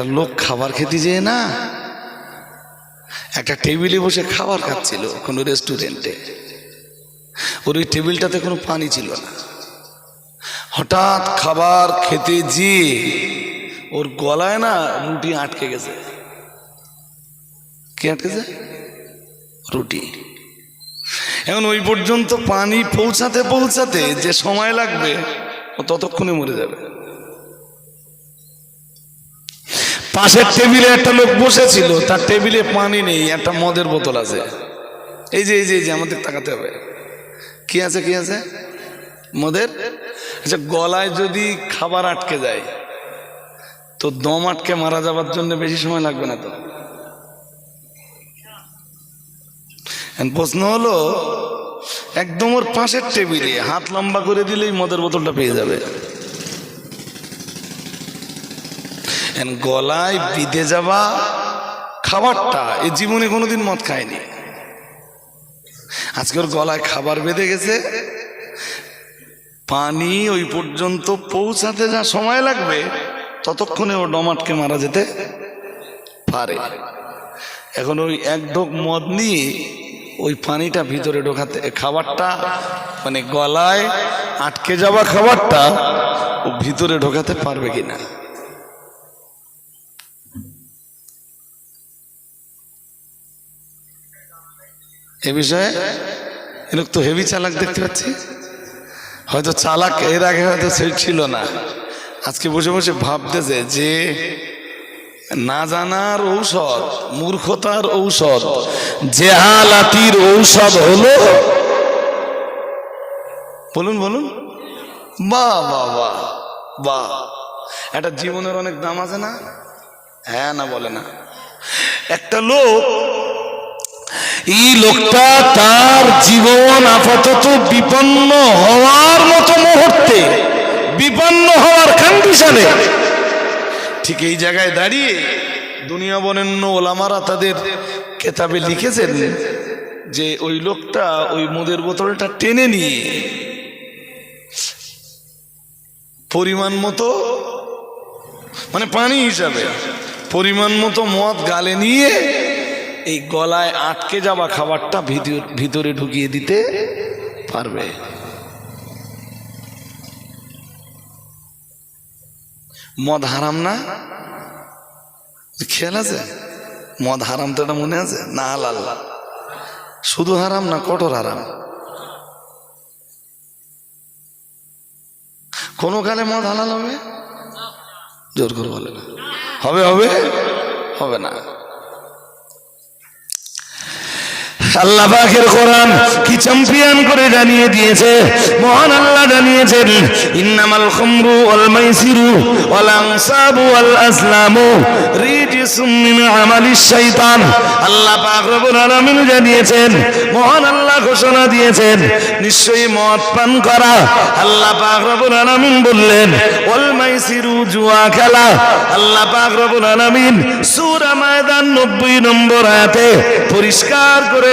একটা লোক খাবার খেতে যেয়ে না, একটা টেবিলে বসে খাবার খাচ্ছিল কোনো রেস্টুরেন্টে। ওর ওই টেবিলটাতে কোনো পানি ছিল না। হঠাৎ খাবার খেতে যেয়ে ওর গলায় না রুটি আটকে গেছে। কি আটকেছে রুটি। এখন ওই পর্যন্ত পানি পৌঁছাতে পৌঁছাতে যে সময় লাগবে, ও ততক্ষণে মরে যাবে। পাশের টেবিলে একটা লোক বসেছিল তার টেবিলে পানি নেই একটা মদের বোতল আছে। এই যে এই যে এই যে আমাদের তাকাতে হবে। কি আছে কি আছে? মদের? আচ্ছা গলায় যদি খাবার আটকে যায় তো দম আটকে মারা যাবার জন্য বেশি সময় লাগবে না তো? প্রশ্ন হলো একদম ওর পাশের টেবিলে হাত লম্বা করে দিলেই মদের বোতলটা পেয়ে যাবে। এখন গলায় বিঁধে যাওয়া খাবারটা এ জীবনে কোনোদিন মদ খায়নি। আজকে ওর গলায় খাবার বেঁধে গেছে। পানি ওই পর্যন্ত পৌঁছাতে যা সময় লাগবে, ততক্ষণে ও ডমাটকে মারা যেতে পারে। এখন ওই এক ঢোক মদ নিয়ে ওই পানিটা ভিতরে ঢোকাতে খাবারটা মানে গলায় আটকে যাওয়া খাবারটা ও ভিতরে ঢোকাতে পারবে কিনা? এ বিষয়ে এ তো হেভি চালাক দেখতে পাচ্ছি। হয়তো চালাক এর আগে হয়তো সেই ছিল না। আজকে বসে বসে ভাবতেছে যে না জানার ঔষধ, মূর্খতার ঔষধ, জেহালাতির ঔষধ হলো বলুন বলুন। বা বা বাহ বাহ একটা জীবনের অনেক দাম আছে না? হ্যাঁ না বলে না। একটা লোক এই লোকটা তার জীবন আপাতত বিপন্ন হওয়ার মতো মুহূর্তে, বিপন্ন হওয়ার কন্ডিশনে ঠিক এই জায়গায় দাঁড়িয়ে দুনিয়া বরেণ্য ওলামারা তাদের কেতাবে লিখেছেন যে ওই লোকটা ওই মদের বোতলটা টেনে নিয়ে পরিমাণ মতো মানে পানি হিসাবে পরিমাণ মতো মদ গালে নিয়ে এই গলায় আটকে যাওয়া খাবারটা ভিতর- ঢুকিয়ে দিতে পারবে। মদ হারাম না? খেয়াল আছে? মদ হারাম তো মনে আছে? না, হালাল। শুধু হারাম না, কঠোর হারাম। কোনো কালে মদ হালাল হবে? জোর করে বলে না। হবে হবে? হবে না। কোরআন কি চ্যাম্পিয়ন করে জানিয়ে দিয়েছে? মহান আল্লাহ জানিয়েছেন, ইন্নামাল খামরু ওয়াল মাইসিরু ওয়াল আনসাবু ওয়াল আসলামু রিজসুম মিন আমালিশ শাইতান। আল্লাহ পাক রব্বুল আলামিন জানিয়েছেন, মহান আল্লাহ ঘোষণা দিয়েছেন, নিশ্চয়ই মদ পান করা। আল্লাহ পাক রব্বুল আলামিন বললেন, ওয়াল মাইসিরু জুয়া খেলা। আল্লাহ পাক রব্বুল আলামিন সূরা ময়দান 90 নম্বর আয়াতে পরিষ্কার করে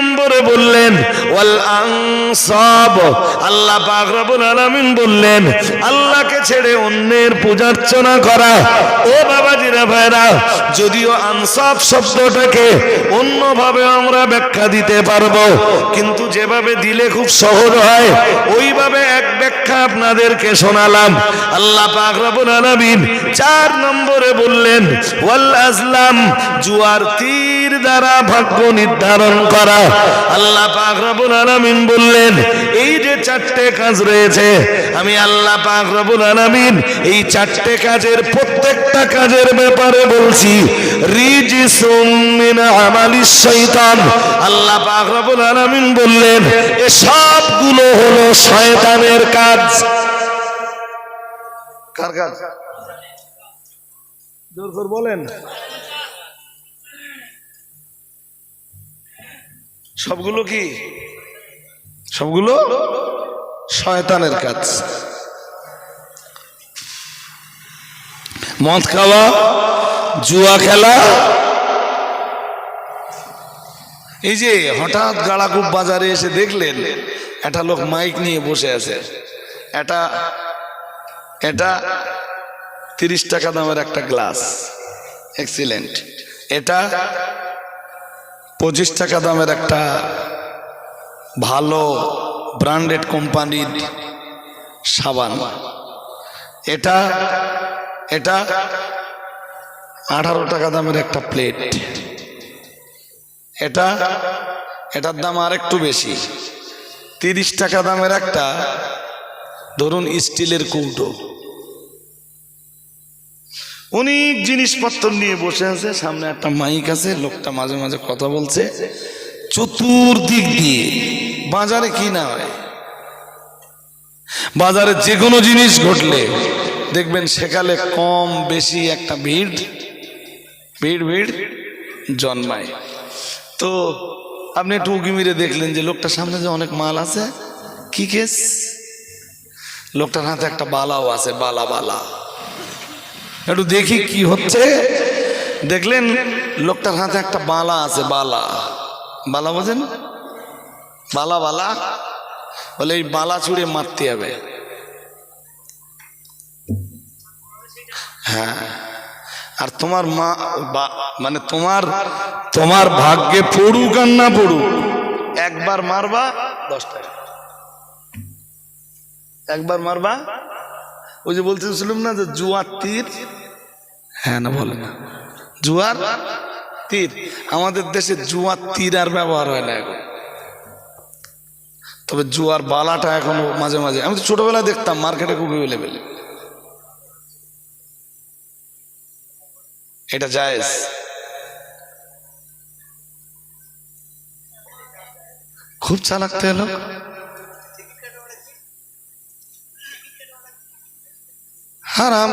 নম্বরে বললেন, ওয়াল আনসাব। আল্লাহ পাক রব্বুল আলামিন বললেন, আল্লাহকে ছেড়ে অন্যের পূজার্চনা করা। ও বাবাজিরা ভাইরা, যদিও আনসাব শব্দটাকে অন্যভাবে আমরা ব্যাখ্যা দিতে পারব, কিন্তু যেভাবে দিলে খুব সহজ হয়, ওইভাবে ব্যাখ্যা আপনাদেরকে শোনালাম। আল্লাহ পাক চার নম্বরে বললেন আজলাম, জুয়ার তীর দ্বারা ভাগ্য নির্ধারণ করা। আল্লাহ পাক রব্বুল আলামিন বললেন, এই যে চারটে কাজ রয়েছে, আমি আল্লাহ পাক রব্বুল আলামিন এই চারটে কাজের প্রত্যেকটা কাজের ব্যাপারে বলছি। আল্লাহ বললেন, এ সবগুলো হলো শয়তানের কাজ। বলেন। সবগুলো কি? সবগুলো শয়তানের কাজ। মদ খাওয়া, জুয়া খেলা। এই যে হঠাৎ গাড়াকুপ বাজারে এসে দেখলেন, একটা লোক মাইক নিয়ে বসে আছে। এটা এটা তিরিশ টাকা দামের একটা গ্লাস। এক্সিলেন্ট এটা পঁচিশ টাকা দামের একটা ভালো ব্র্যান্ডেড কোম্পানির সাবান। এটা এটা আঠারো টাকা দামের একটা প্লেট এটা, এটার দাম আর একটু বেশি। তিরিশ টাকা দামের একটা, ধরুন স্টিলের কৌটো অনেক জিনিসপত্র নিয়ে বসে আছে, সামনে একটা মাইক আছে, লোকটা মাঝে মাঝে কথা বলছে। চতুর্দিক দিয়ে, বাজারে কি না হয়? বাজারে যে কোনো জিনিস ঘটলে দেখবেন সেকালে কম বেশি একটা ভিড় ভিড় ভিড় জন্মায়। তো আপনি একটু উকি মেরে দেখলেন যে লোকটার সামনে যে অনেক মাল আছে, কি কেস? লোকটার হাতে একটা বালাও আছে, বালা বালা। একটু দেখি কি হচ্ছে। দেখলেন লোকটার হাতে একটা বালা আছে, বালা। বালা বোঝেন? বালা বালা। বলে এই বালা ছুঁড়ে মারতে হবে। হ্যাঁ। আর তোমার মা মানে তোমার তোমার ভাগ্যে পড়ুক আর না পড়ুক, একবার মারবা দশ টাকা একবার মারবা? ওই যে বলতেছিলাম না যে জুয়ার তীর? হ্যাঁ না, বলে না। জুয়ার তীর। আমাদের দেশে জুয়ার তীর আর ব্যবহার হয় না এখন। তবে জুয়ার বালাটা এখনও মাঝে মাঝে, আমি তো ছোটবেলায় দেখতাম, মার্কেটে খুব এভেলেবেল এটা জায়েজ। খুব চালাকতে এলো হারাম।